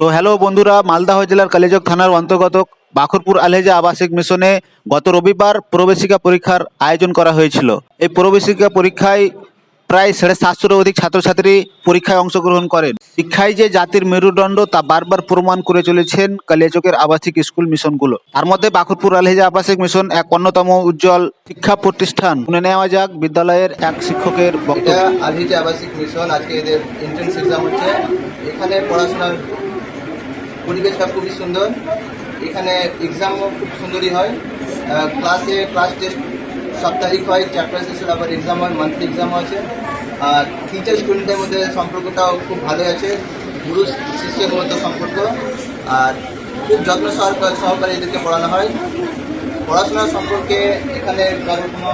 তো হ্যালো বন্ধুরা মালদাহ জেলার কালিচক থানার অন্তর্গত বাখরপুর আলহেজা আবাসিক মিশনে গত রবিবার প্রবেশিকা পরীক্ষার আয়োজন করা হয়েছিল। এই প্রবেশিকা পরীক্ষায় প্রায় সাড়ে সাতশোর অধিক ছাত্রছাত্রী পরীক্ষায় অংশগ্রহণ করেন। শিক্ষায় যে জাতির মেরুদণ্ড তা বারবার প্রমাণ করে চলেছেন কালিয়াচকের আবাসিক স্কুল মিশনগুলো। তার মধ্যে বাখরপুর আলহেজা আবাসিক মিশন এক অন্যতম উজ্জ্বল শিক্ষা প্রতিষ্ঠান। শুনে নেওয়া যাক বিদ্যালয়ের এক শিক্ষকের বক্তব্য। আলহিজা আবাসিক মিশন, আজকে এদের এন্ট্রেন্স এক্সাম হচ্ছে। এখানে পড়াশোনার পরিবেশটা খুবই সুন্দর। এখানে এক্সামও খুব সুন্দরই হয়। ক্লাসে ক্লাস টেস্ট সাপ্তাহিক হয় চ্যাপ্টার শেষের আবার এক্সাম হয় মান্থলি এক্সামও আছে। আর টিচার স্টুডেন্টের মধ্যে সম্পর্কটাও খুব ভালোই আছে। গুরু শিষ্যের মধ্যে সম্পর্ক। আর খুব যত্ন সহকারে সহকারে এদেরকে পড়ানো হয়। পড়াশোনা সম্পর্কে এখানে কারোর কোনো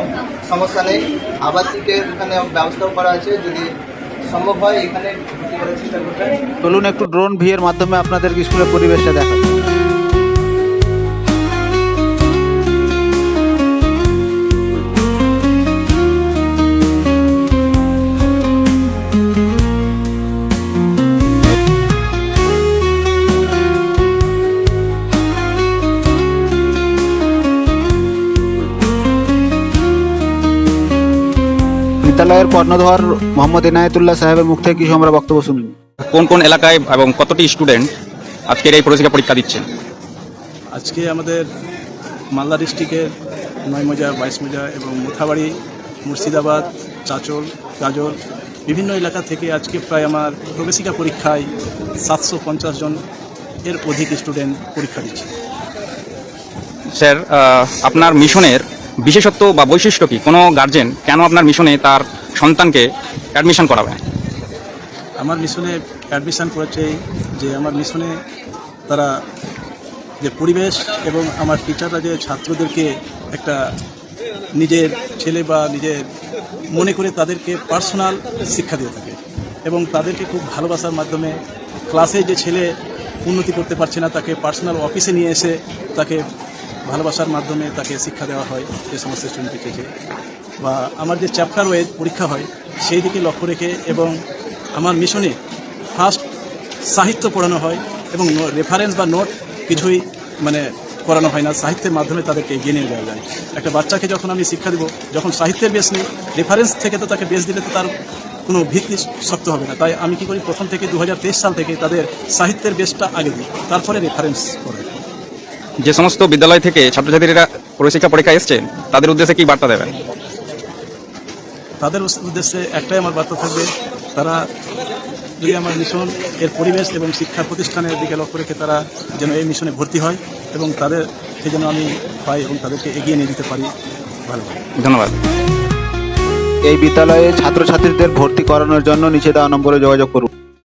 সমস্যা নেই। আবাসিকের এখানে ব্যবস্থাও করা আছে। যদি সম্ভব হয়, এখানে চলুন একটু ড্রোন ভিয়ের মাধ্যমে আপনাদের স্কুলের পরিবেশটা দেখা বিদ্যালয়ের কর্ণধর মোহাম্মদ এনায়েতুল্লাহ সাহেবের মুখ থেকে কিছু আমরা বক্তব্য শুনি। কোন কোন এলাকায় এবং কতটি স্টুডেন্ট আজকের এই প্রবেশিকা পরীক্ষা দিচ্ছেন? আজকে আমাদের মালদা ডিস্ট্রিক্টের নয় মজা বাইশ মজা এবং মুথাবাড়ি মুর্শিদাবাদ চাচল গাজল বিভিন্ন এলাকা থেকে আজকে প্রায় আমার প্রবেশিকা পরীক্ষায় সাতশো পঞ্চাশ জন এর অধিক স্টুডেন্ট পরীক্ষা দিচ্ছে। স্যার আপনার মিশনের বিশেষত্ব বা বৈশিষ্ট্য কি? কোনো গার্জেন কেন আপনার মিশনে তার সন্তানকে অ্যাডমিশন করাবে? আমার মিশনে অ্যাডমিশন করেছে যে আমার মিশনে তারা যে পরিবেশ এবং আমার টিচাররা যে ছাত্রদেরকে একটা নিজের ছেলে বা নিজের মনে করে তাদেরকে পার্সোনাল শিক্ষা দিয়ে থাকে এবং তাদেরকে খুব ভালোবাসার মাধ্যমে ক্লাসে যে ছেলে উন্নতি করতে পারছে না, তাকে পার্সোনাল অফিসে নিয়ে এসে তাকে ভালোবাসার মাধ্যমে তাকে শিক্ষা দেওয়া হয় যে সমস্ত স্টুডেন্টকে বা আমার যে চ্যাপ্টার ওয়েজ পরীক্ষা হয়, সেই দিকে লক্ষ্য রেখে এবং আমার মিশনে ফার্স্ট সাহিত্য পড়ানো হয় এবং রেফারেন্স বা নোট কিছুই মানে করানো হয় না। সাহিত্যের মাধ্যমে তাদেরকে এগিয়ে নিয়ে যাওয়া যায়। একটা বাচ্চাকে যখন আমি শিক্ষা দেবো, যখন সাহিত্যের বেস নেই রেফারেন্স থেকে তো তাকে বেস দিলে তো তার কোনো ভিত্তি শক্ত হবে না। তাই আমি কি করি, প্রথম থেকে দু হাজার তেইশ সাল থেকে তাদের সাহিত্যের বেসটা আগে দিই। তারপরে রেফারেন্স করে যে সমস্ত বিদ্যালয় থেকে ছাত্রছাত্রীরা প্রবেশিকা পরীক্ষা এসছেন তাদের উদ্দেশ্যে কি বার্তা দেবেন? তাদের উদ্দেশ্যে একটাই আমার বার্তা থাকবে তারা যদি আমার মিশন এর পরিবেশ এবং শিক্ষা প্রতিষ্ঠানের দিকে লক্ষ্য রেখে তারা যেন এই মিশনে ভর্তি হয় এবং তাদের যেন আমি পাই এবং তাদেরকে এগিয়ে নিয়ে যেতে পারি ভালোভাবে ধন্যবাদ। এই বিদ্যালয়ে ছাত্রছাত্রীদের ভর্তি করানোর জন্য নিচে দেওয়া নম্বরে যোগাযোগ করুন।